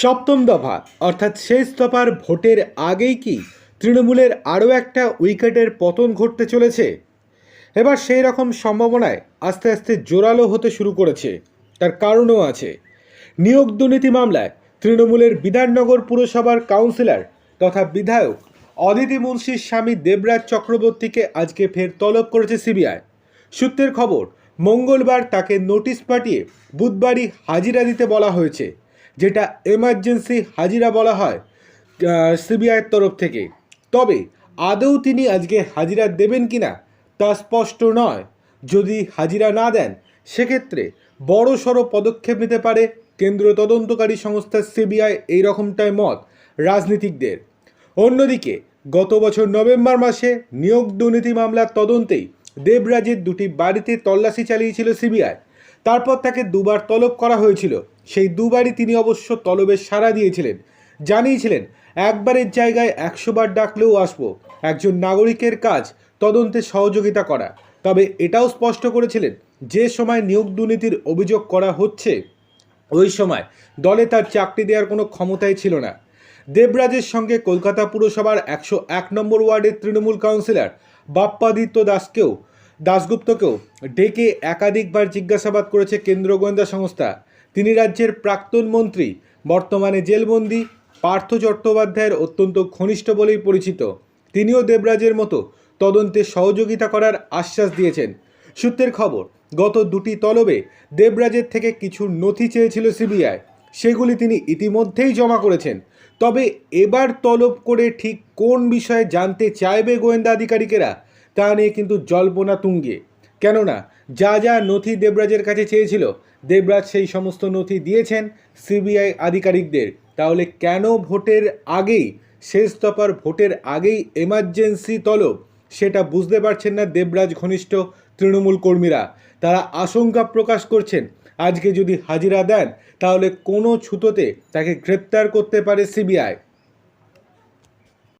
সপ্তম দফা, অর্থাৎ শেষ দফার ভোটের আগেই কি তৃণমূলের আরও একটা উইকেটের পতন ঘটতে চলেছে? এবার সেই রকম সম্ভাবনায় আস্তে আস্তে জোরালো হতে শুরু করেছে। তার কারণও আছে। নিয়োগ দুর্নীতি মামলায় তৃণমূলের বিধাননগর পুরসভার কাউন্সিলর তথা বিধায়ক অদিতি মুন্সির স্বামী দেবরাজ চক্রবর্তীকে আজকে ফের তলব করেছে সিবিআই। সূত্রের খবর, মঙ্গলবার তাকে নোটিশ পাঠিয়ে বুধবারই হাজিরা দিতে বলা হয়েছে। যেটা এমার্জেন্সি হাজিরা বলা হয় সিবিআইয়ের তরফ থেকে। তবে আদৌ তিনি আজকে হাজিরা দেবেন কিনা তা স্পষ্ট নয়। যদি হাজিরা না দেন, সেক্ষেত্রে বড় সড়ো পদক্ষেপ নিতে পারে কেন্দ্র তদন্তকারী সংস্থা সিবিআই এই রকমটাই মত রাজনীতিকদের। অন্যদিকে, গত বছর নভেম্বর মাসে নিয়োগ দুর্নীতি মামলার তদন্তেই দেবরাজের দুটি বাড়িতে তল্লাশি চালিয়েছিল সিবিআই তারপর তাকে দুবার তলব করা হয়েছিল। সেই দুবারই তিনি অবশ্য তলবের সাড়া দিয়েছিলেন। জানিয়েছিলেন, একবারের জায়গায় একশো বার ডাকলেও আসব। একজন নাগরিকের কাজ তদন্তে সহযোগিতা করা। তবে এটাও স্পষ্ট করেছিলেন, যে সময় নিয়োগ দুর্নীতির অভিযোগ করা হচ্ছে, ওই সময় দলে তার চাকরি দেওয়ার কোনো ক্ষমতাই ছিল না। দেবরাজের সঙ্গে কলকাতা পুরসভার একশো এক নম্বর ওয়ার্ডের তৃণমূল কাউন্সিলর বাপ্পাদিত্য দাসকেও দাশগুপ্তকেও ডেকে একাধিকবার জিজ্ঞাসাবাদ করেছে কেন্দ্র গোয়েন্দা সংস্থা। তিনি রাজ্যের প্রাক্তন মন্ত্রী, বর্তমানে জেলবন্দি পার্থ চট্টোপাধ্যায়ের অত্যন্ত ঘনিষ্ঠ বলেই পরিচিত। তিনিও দেবরাজের মতো তদন্তে সহযোগিতা করার আশ্বাস দিয়েছেন। সূত্রের খবর, গত দুটি তলবে দেবরাজের থেকে কিছু নথি চেয়েছিল সিবিআই। সেগুলি তিনি ইতিমধ্যেই জমা করেছেন। তবে এবার তলব করে ঠিক কোন বিষয়ে জানতে চাইবে গোয়েন্দা আধিকারিকেরা তা নিয়ে কিন্তু জল্পনা তুঙ্গে। কেননা, যা যা নথি দেবরাজের কাছে চেয়েছিল, দেবরাজ সেই সমস্ত নথি দিয়েছেন সিবিআই আধিকারিকদের। তাহলে কেন ভোটের আগেই, শেষ দফার ভোটের আগেই এমার্জেন্সি তলব? সেটা বুঝতে পারছেন না দেবরাজ ঘনিষ্ঠ তৃণমূল কর্মীরা। তারা আশঙ্কা প্রকাশ করছেন, আজকে যদি হাজিরা দেন, তাহলে কোনো ছুতোতে তাকে গ্রেপ্তার করতে পারে সিবিআই।